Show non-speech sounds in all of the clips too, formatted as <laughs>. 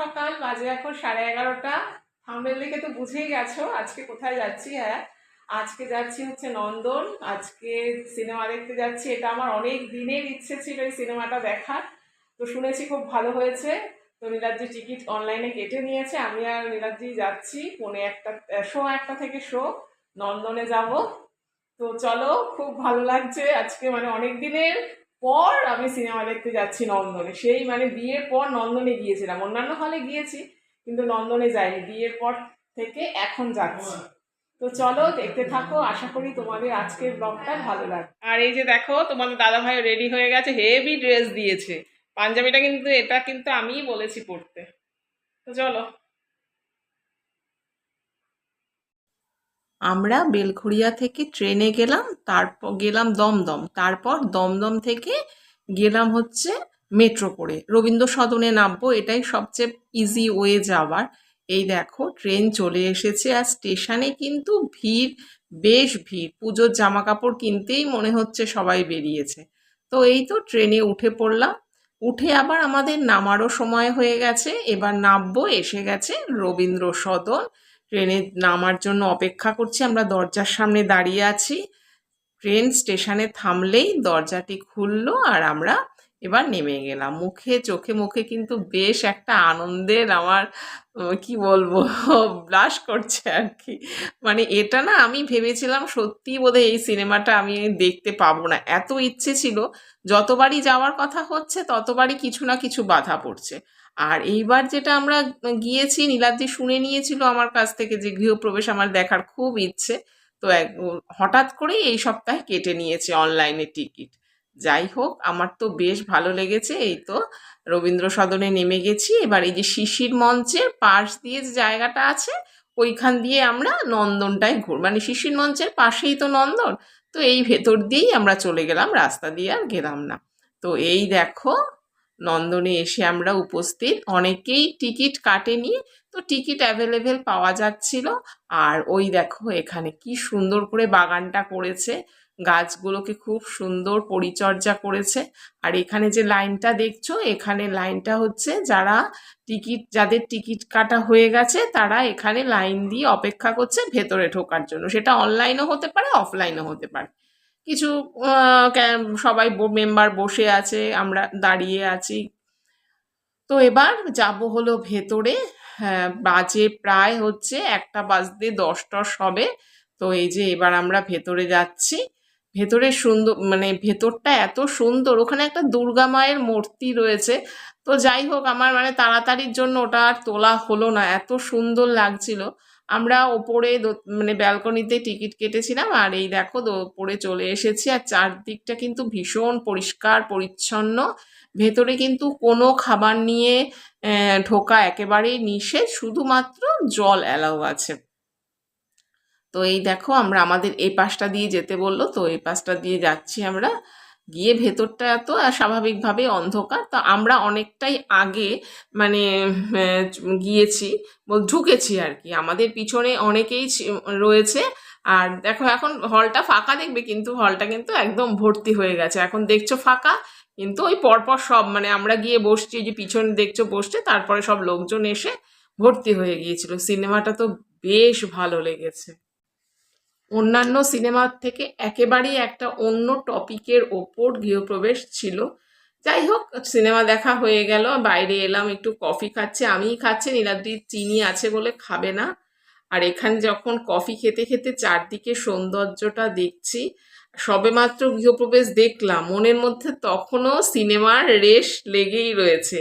সকাল, বাজে এখন সাড়ে এগারোটা। থাম্বেল দেখে তো বুঝেই গেছো, আজকে কোথায় যাচ্ছি? হ্যাঁ আজকে যাচ্ছি হচ্ছে নন্দন। আজকে সিনেমা দেখতে যাচ্ছি। এটা আমার অনেক দিনের ইচ্ছে ছিল এই সিনেমাটা দেখার। তো শুনেছি খুব ভালো হয়েছে। তো নীলাদ্রি টিকিট অনলাইনে কেটে নিয়েছে। আমি আর নীলাদ্রি যাচ্ছি পৌনে একটা শো একটা থেকে শো। নন্দনে যাব। তো চলো, খুব ভালো লাগছে আজকে মানে অনেক দিনের পর আমি সিনেমা দেখতে যাচ্ছি নন্দনে। সেই মানে বিয়ের পর নন্দনে গিয়েছিলাম। অন্যান্য হলে গিয়েছি, কিন্তু নন্দনে যাইনি। বিয়ের পর থেকে এখন যাচ্ছি। তো চলো, দেখতে থাকো। আশা করি তোমাদের আজকের ব্লগটা ভালো লাগবে। আর এই যে দেখো, তোমাদের দাদা ভাই রেডি হয়ে গেছে হেভি ড্রেস দিয়েছে। পাঞ্জাবিটা কিন্তু, এটা কিন্তু আমিই বলেছি পড়তে তো চলো। আমরা বেলঘড়িয়া থেকে ট্রেনে গেলাম, তারপর গেলাম দমদম, তারপর দমদম থেকে গেলাম হচ্ছে মেট্রো করে। রবীন্দ্র সদনে নামবো, এটাই সবচেয়ে ইজি ওয়ে যাওয়ার। এই দেখো, ট্রেন চলে এসেছে আর স্টেশনে কিন্তু ভিড়, বেশ ভিড়। পুজোর জামা কাপড় কিনতেই মনে হচ্ছে সবাই বেরিয়েছে। তো এই তো ট্রেনে উঠে পড়লাম। উঠে আবার আমাদের নামারও সময় হয়ে গেছে, এবার নামবো, এসে গেছে রবীন্দ্র সদন ট্রেনে নামার জন্য অপেক্ষা করছি। আমরা দরজার সামনে দাঁড়িয়ে আছি। ট্রেন স্টেশনে থামলেই দরজাটি খুললো আর আমরা এবার নেমে গেলাম। মুখে, চোখে, মুখে কিন্তু বেশ একটা আনন্দের আমার কি বলব ব্লাশ করছে আর কি মানে এটা না আমি ভেবেছিলাম সত্যি বোধহয় এই সিনেমাটা আমি দেখতে পাবো না। এত ইচ্ছে ছিল, যতবারই যাওয়ার কথা হচ্ছে, ততবারই কিছু না কিছু বাধা পড়ছে। আর এইবার যেটা আমরা গিয়েছি, নীলাদ্রি শুনে নিয়েছিল আমার কাছ থেকে যে গৃহপ্রবেশ আমার দেখার খুব ইচ্ছে। তো হঠাৎ করেই এই সপ্তাহে কেটে নিয়েছে অনলাইনে টিকিট। যাই হোক, আমার তো বেশ ভালো লেগেছে। এই তো রবীন্দ্র সদনে নেমে গেছি। এবার এই যে শিশির মঞ্চের পাশ দিয়ে যে জায়গাটা আছে, ওইখান দিয়ে আমরা নন্দনটায় ঘুর মানে শিশির মঞ্চের পাশেই তো নন্দন। তো এই ভেতর দিয়েই আমরা চলে গেলাম, রাস্তা দিয়ে আর গেলাম না। তো এই দেখো, নন্দনে এসে আমরা উপস্থিত। অনেকেই টিকিট কাটেনি, তো টিকিট অ্যাভেলেবেল পাওয়া যাচ্ছিল। আর ওই দেখো, এখানে কি সুন্দর করে বাগানটা করেছে। গাছগুলোকে খুব সুন্দর পরিচর্যা করেছে। আর এখানে যে লাইনটা দেখছ, এখানে লাইনটা হচ্ছে যারা টিকিট, যাদের টিকিট কাটা হয়ে গেছে, তারা এখানে লাইন দিয়ে অপেক্ষা করছে ভেতরে ঢোকার জন্য। সেটা অনলাইনও হতে পারে, অফলাইনও হতে পারে। কিছু সবাই মেম্বার বসে আছে, আমরা দাঁড়িয়ে আছি। তো এবার যাব হলো ভেতরে। হ্যাঁ বাজে প্রায় হচ্ছে একটা বাজতে দশ টস হবে তো এই যে এবার আমরা ভেতরে যাচ্ছি। ভেতরে সুন্দর মানে ভেতরটা এত সুন্দর, ওখানে একটা দুর্গা মায়ের মূর্তি রয়েছে। তো যাই হোক, আমার মানে তাড়াতাড়ির জন্য ওটা আর তোলা হলো না, এত সুন্দর লাগছিল। আমরা ওপরে মানে ব্যালকনিতে টিকিট কেটেছিলাম, আর এই দেখো ওপরে চলে এসেছি, আর চারদিকটা কিন্তু ভীষণ পরিষ্কার, পরিচ্ছন্ন। ভেতরে কিন্তু কোনো খাবার নিয়ে ঢোকা একেবারেই নিষেধ, শুধুমাত্র জল অ্যালাউ আছে। তো এই দেখো আমরা আমাদের এই পাশটা দিয়ে যেতে বলল, তো এই পাশটা দিয়ে যাচ্ছি আমরা। গিয়ে ভেতরটা এত স্বাভাবিকভাবে অন্ধকার। তো আমরা অনেকটাই আগে মানে গিয়েছি, বল ঢুকেছি আর কি। আমাদের পিছনে অনেকেই রয়েছে। আর দেখো এখন হলটা ফাঁকা দেখবে, কিন্তু হলটা কিন্তু একদম ভর্তি হয়ে গেছে। এখন দেখছ ফাঁকা, কিন্তু ওই পরপর সব মানে আমরা গিয়ে বসছি যে পিছনে দেখছ বসছে, তারপরে সব লোকজন এসে ভর্তি হয়ে গিয়েছিল। সিনেমাটা তো বেশ ভালো লেগেছে। অন্যান্য সিনেমার থেকে একেবারেই একটা অন্য টপিকের ওপর গৃহপ্রবেশ ছিল। যাই হোক, সিনেমা দেখা হয়ে গেল, বাইরে এলাম, একটু কফি খাচ্ছে, আমিই খাচ্ছি, নীলাদ্রি চিনি আছে বলে খাবে না। আর এখানে যখন কফি খেতে খেতে চারদিকে সৌন্দর্যটা দেখছি, সবেমাত্র গৃহপ্রবেশ দেখলাম, মনের মধ্যে তখনও সিনেমার রেশ লেগেই রয়েছে।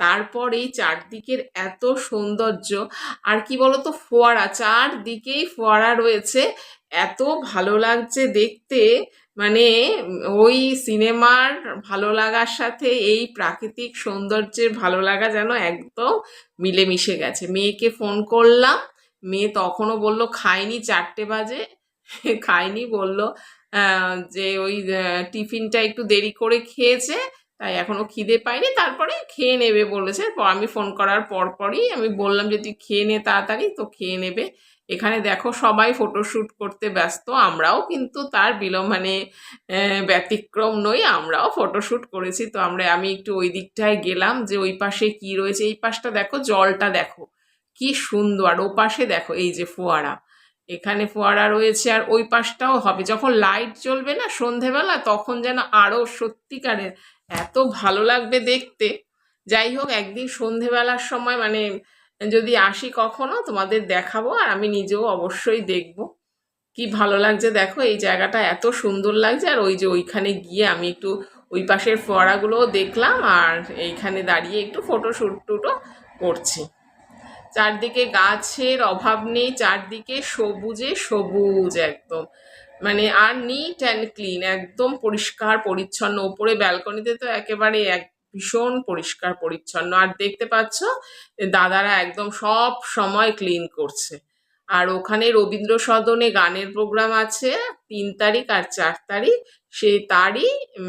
তারপর এই চারদিকের এত সৌন্দর্য, আর কি বলতো, ফোয়ারা, চারদিকেই ফোয়ারা রয়েছে। এত ভালো লাগছে দেখতে। মানে ওই সিনেমার ভালো লাগার সাথে এই প্রাকৃতিক সৌন্দর্যের ভালো লাগা যেন একদম মিলেমিশে গেছে। মেয়েকে ফোন করলাম, মেয়ে তখনও বলল, খাইনি চারটে বাজে। <laughs> খাইনি, বলল যে ওই টিফিনটা একটু দেরি করে খেয়েছে, তাই এখনও খিদে পাইনি। তারপরে খেয়ে নেবে বলেছে। আমি ফোন করার পর পরই আমি বললাম যে, তুই খেয়ে নে তাড়াতাড়ি, তো খেয়ে নেবে। এখানে দেখো সবাই ফটোশ্যুট করতে ব্যস্ত, আমরাও কিন্তু তার বিলম মানে ব্যতিক্রম নই, আমরাও ফটোশ্যুট করেছি। তো আমরা, আমি একটু ওই দিকটায় গেলাম যে ওই পাশে কি রয়েছে, এই পাশটা দেখো, জলটা দেখো, কি সুন্দর, ও পাশে দেখো, এই যে ফোয়ারা, এখানে ফোয়ারা রয়েছে আর ওই পাশটাও হবে, যখন লাইট জ্বলবে না সন্ধেবেলা, তখন যেন আরও সত্যিকারের এত ভালো লাগবে দেখতে। যাই হোক, একদিন সন্ধেবেলার সময় মানে যদি আসি কখনো, তোমাদের দেখাবো আর আমি নিজেও অবশ্যই দেখব। কি ভালো লাগছে দেখো, এই জায়গাটা এত সুন্দর লাগছে আর ওই যে ওইখানে গিয়ে আমি একটু ওই পাশের ফোয়ারাগুলোও দেখলাম আর এইখানে দাঁড়িয়ে একটু ফটোশ্যুট টুটও করছি। চারদিকে গাছের অভাব নেই, চারদিকে সবুজে সবুজ একদম। মানে আর নিট অ্যান্ড ক্লিন একদম পরিষ্কার, পরিচ্ছন্ন। ওপরে ব্যালকনিতে তো একেবারে এক ভীষণ পরিষ্কার, পরিচ্ছন্ন। আর দেখতে পাচ্ছ, দাদারা একদম সব সময় ক্লিন করছে। আর ওখানে রবীন্দ্র সদনে গানের প্রোগ্রাম আছে, তিন তারিখ আর চার তারিখ, সেই তারই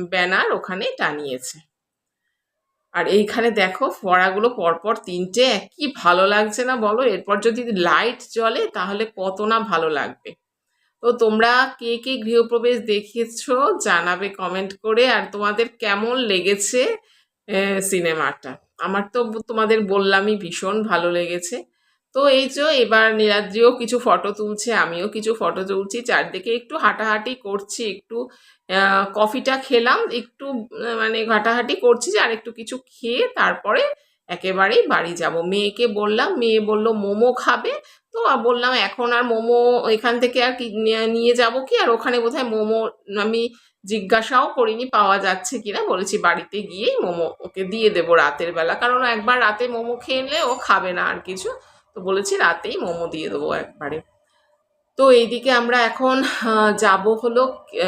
ব্যানার ওখানে টানিয়েছে। আর এইখানে দেখো, ফোয়ারাগুলো পরপর তিনটে, কি ভালো লাগছে না বলো? এরপর যদি লাইট জ্বলে, তাহলে কত না ভালো লাগবে। তো তোমরা কে কে গৃহপ্রবেশ দেখিয়েছো, জানাবে কমেন্ট করে। আর তোমাদের কেমন লেগেছে সিনেমাটা। আমার তো তোমাদের বললামই ভীষণ ভালো লেগেছে। তো এই যে এবার নীলাদ্রিও কিছু ফটো তুলছে, আমিও কিছু ফটো তুলছি, চারদিকে একটু হাঁটাহাঁটি করছি, একটু কফিটা খেলাম, একটু মানে ঘাটাহাঁটি করছি যে আর একটু কিছু খেয়ে তারপরে একেবারেই বাড়ি যাব। মেয়েকে বললাম, মেয়ে বলল, মোমো খাবে তো বললাম, এখন আর মোমো এখান থেকে আর কি নিয়ে- যাব কি? আর ওখানে বোধহয় মোমো আমি জিজ্ঞাসাও করিনি, পাওয়া যাচ্ছে কিনা বলেছি, বাড়িতে গিয়েই মোমো ওকে দিয়ে দেবো রাতের বেলা। কারণ একবার রাতে মোমো খেয়ে নিলে ও খাবে না আর কিছু। তো বলেছি, রাতেই মোমো দিয়ে দেবো একবারে। তো এইদিকে আমরা এখন যাব হলো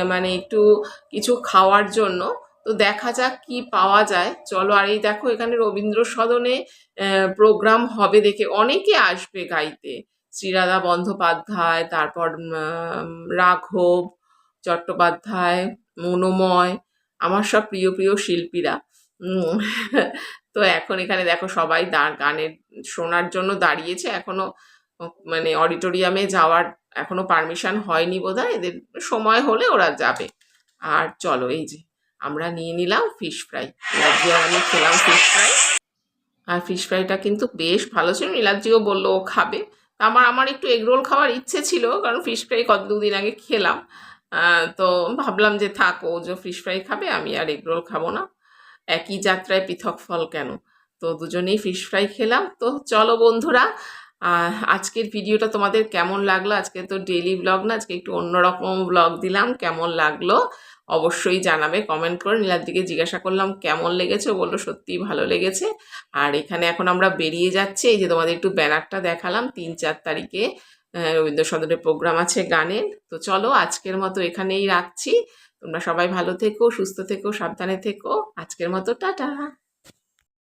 মানে একটু কিছু খাওয়ার জন্য। তো দেখা যাক কি পাওয়া যায়। চলো, আর এই দেখো, এখানে রবীন্দ্র সদনে প্রোগ্রাম হবে দেখে অনেকে আসবে গাইতে। শ্রীরাধা বন্দ্যোপাধ্যায়, তারপর রাঘব চট্টোপাধ্যায়, মনোময়, আমার সব প্রিয় প্রিয় শিল্পীরা। তো এখন এখানে দেখো সবাই গানের, শোনার জন্য দাঁড়িয়েছে। এখনও মানে অডিটোরিয়ামে যাওয়ার এখনও পারমিশন হয়নি বোধহয়। এদের সময় হলে ওরা যাবে। আর চলো এই যে, আমরা নিয়ে নিলাম ফিশ ফ্রাই নীলাদ্রি আমি খেলাম ফিশ ফ্রাই আর ফিশ ফ্রাইটা কিন্তু বেশ ভালো ছিল। নীলাদ্রিও বলল ও খাবে। আমার আমার একটু এগরোল খাওয়ার ইচ্ছে ছিল, কারণ ফিশ ফ্রাই কত, দুদিন আগে খেলাম। তো ভাবলাম যে থাক, ও যে ফিশ ফ্রাই খাবে, আমি আর এগরোল খাব না। একই যাত্রায় পৃথক ফল কেন? তো দুজনেই ফিশ ফ্রাই খেলাম। তো চলো বন্ধুরা আজকের ভিডিওটা তোমাদের কেমন লাগল? আজকে তো ডেইলি ব্লগ না, আজকে একটু অন্যরকম ব্লগ দিলাম। কেমন লাগল? অবশ্যই জানাবে কমেন্ট করে নীলার দিকে জিজ্ঞাসা করলাম, কেমন লেগেছে? বলল, সত্যিই ভালো লেগেছে। আর এখানে এখন আমরা বেরিয়ে যাচ্ছি, এই যে তোমাদের একটু ব্যানারটা দেখালাম, তিন চার তারিখে রবীন্দ্রসদনের রবীন্দ্র সদনের প্রোগ্রাম আছে গানের। তো চলো আজকের মতো এখানেই রাখছি। তোমরা সবাই ভালো থেকো, সুস্থ থেকো, সাবধানে থেকো। আজকের মতো, টাটা।